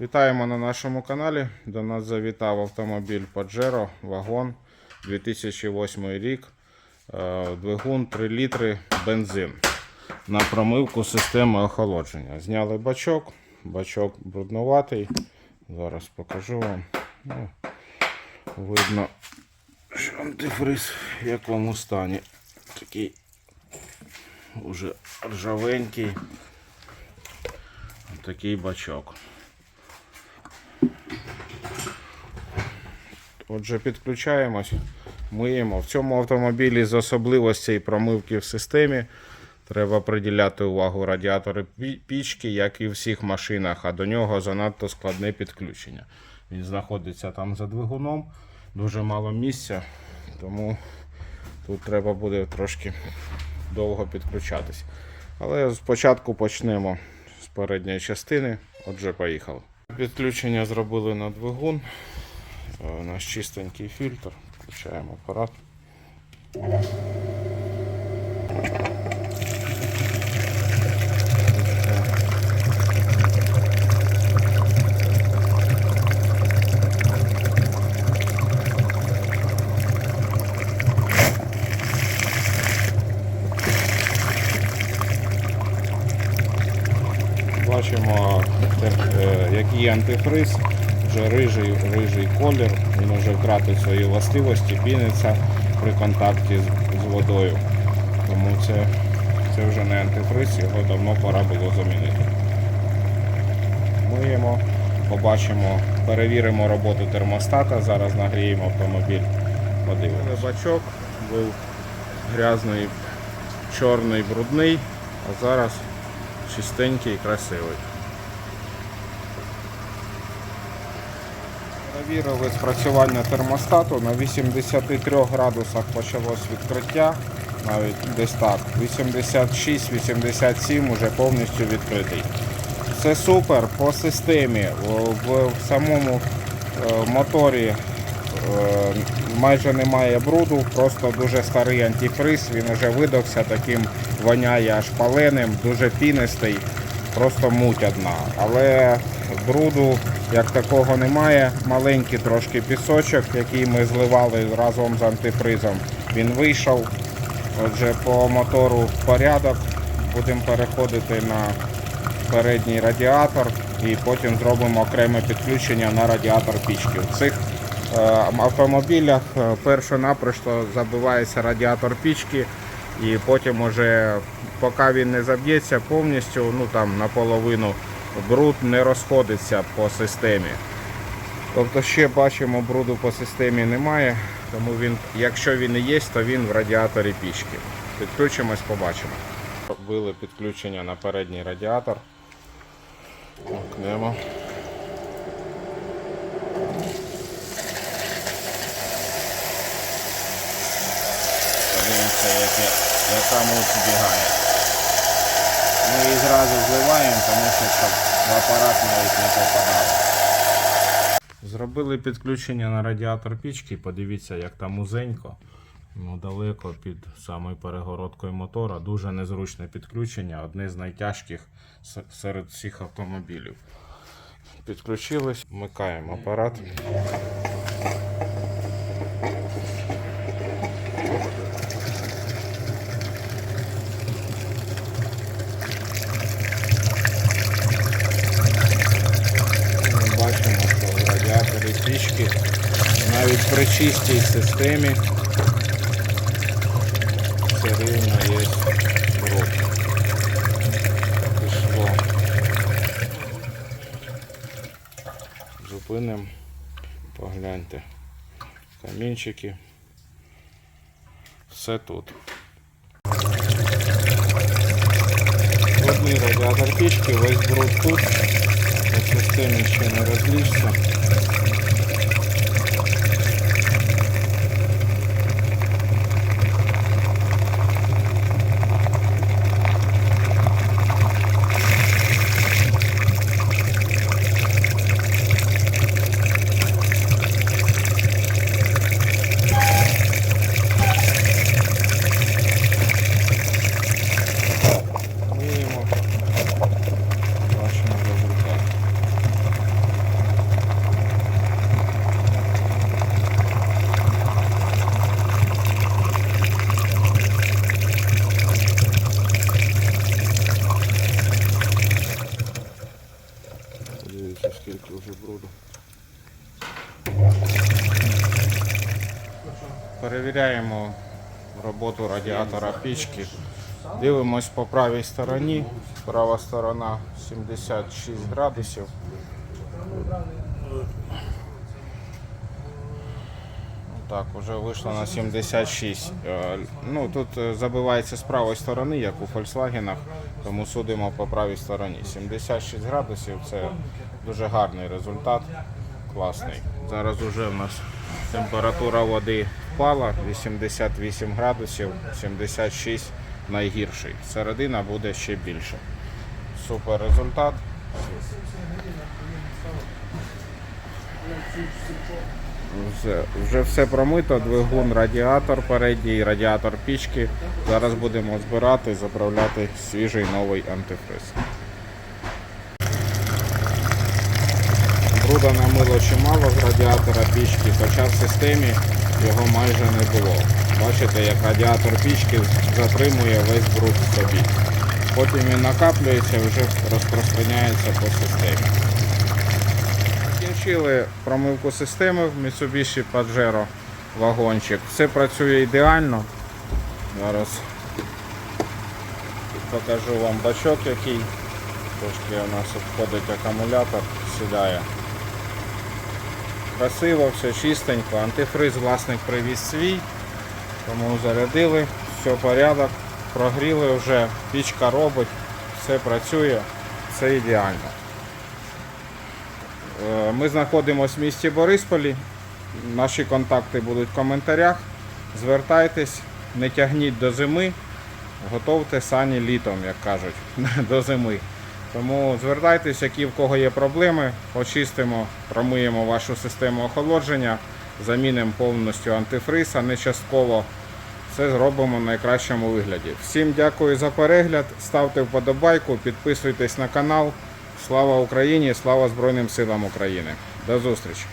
Вітаємо на нашому каналі. До нас завітав автомобіль Pajero вагон 2008 рік. Е, Двигун 3 літри бензин на промивку системи охолодження. Зняли бачок, бачок бруднуватий. Зараз покажу вам. Ну, видно, що антифриз в якому стані. Такий уже ржавенький. Такий бачок. Отже, підключаємось, миємо. В цьому автомобілі з особливостей промивки в системі треба приділяти увагу радіатори пічки, як і в всіх машинах, а до нього занадто складне підключення. Він знаходиться там за двигуном, дуже мало місця, тому тут треба буде трошки довго підключатись. Але спочатку почнемо з передньої частини. Отже, поїхали. Підключення зробили на двигун. Е, У чистенький фільтр. Включаємо апарат. Бачимо, е, який антифриз, вже рижий, рижий колір, він вже втратив свої властивості, піниться при контакті з, з водою. Тому це, це вже не антифриз, його давно пора було замінити. Миємо, побачимо, перевіримо роботу термостата, зараз нагріємо автомобіль, подивимося. Бачок був грязний, чорний, брудний, а зараз чистенький і красивий. Перевірили спрацювання термостату. На 83 градусах почалось відкриття, навіть десь так. 86-87 вже повністю відкритий. Це супер по системі. В, в самому е, моторі е, майже немає бруду, просто дуже старий антифриз, він вже видався, таким воняє аж паленим, дуже пінистий, просто муть одна. Але бруду як такого немає. Маленький трошки пісочок, який ми зливали разом з антифризом. Він вийшов. Отже, по мотору порядок. Будемо переходити на передній радіатор і потім зробимо окреме підключення на радіатор пічки. В цих е, автомобілях е, першо-напросто забивається радіатор пічки, і потім уже, поки він не заб'ється повністю, ну там наполовину бруд не розходиться по системі. Тобто ще бачимо, бруду по системі немає, тому він, якщо він і є, то він в радіаторі пічки. Підключимось, побачимо. Робили підключення на передній радіатор. Вмкнемо. Подивимося, яке, яка муть бігає. Ми її зразу зливаємо, тому що щоб в апарат навіть не попадало. Зробили підключення на радіатор пічки, подивіться, як там узенько. Ну, далеко під самою перегородкою мотора. Дуже незручне підключення, одне з найтяжких серед всіх автомобілів. Підключились, вмикаємо апарат. Ми бачимо, що в радіаторі пічки навіть при чистій системі все рівно є бруд. Пішло. Зупинимо, погляньте. Камінчики. Все тут. Одний радіатор пічки, весь бруд тут. По системі ще не розлізся. Миємо. Бачимо результат. Дивіться, скільки вже. Перевіряємо роботу радіатора пічки. Дивимось по правій стороні. Права сторона 76 градусів. Так, вже вийшло на 76. Е, Ну, тут е, забивається з правої сторони, як у Volkswagen, тому судимо по правій стороні. 76 градусів це дуже гарний результат, класний. Зараз вже в нас температура води впала, 88 градусів, 76 найгірший. Середина буде ще більше. Супер результат. Вже, вже все промито, двигун, радіатор передній, радіатор пічки. Зараз будемо збирати, заправляти свіжий новий антифриз. Бруда намило чимало з радіатора пічки, хоча в системі його майже не було. Бачите, як радіатор пічки затримує весь бруд в собі. Потім він накаплюється і вже розпространяється по системі. Закінчили промивку системи в Mitsubishi Pajero вагончик. Все працює ідеально. Зараз покажу вам бачок, який трошки у нас обходить акумулятор, сідає. Красиво, все чистенько. Антифриз власник привіз свій, тому зарядили, все порядок, прогріли вже, пічка робить, все працює, все ідеально. Е, Ми знаходимося в місті Борисполі. Наші контакти будуть в коментарях. Звертайтесь, не тягніть до зими, готовте сані літом, як кажуть, до зими. Тому звертайтесь, які в кого є проблеми, очистимо, промиємо вашу систему охолодження, замінимо повністю антифриз, а не частково. Це зробимо в найкращому вигляді. Всім дякую за перегляд. Ставте вподобайку, підписуйтесь на канал. Слава Україні! Слава Збройним силам України! До зустрічі!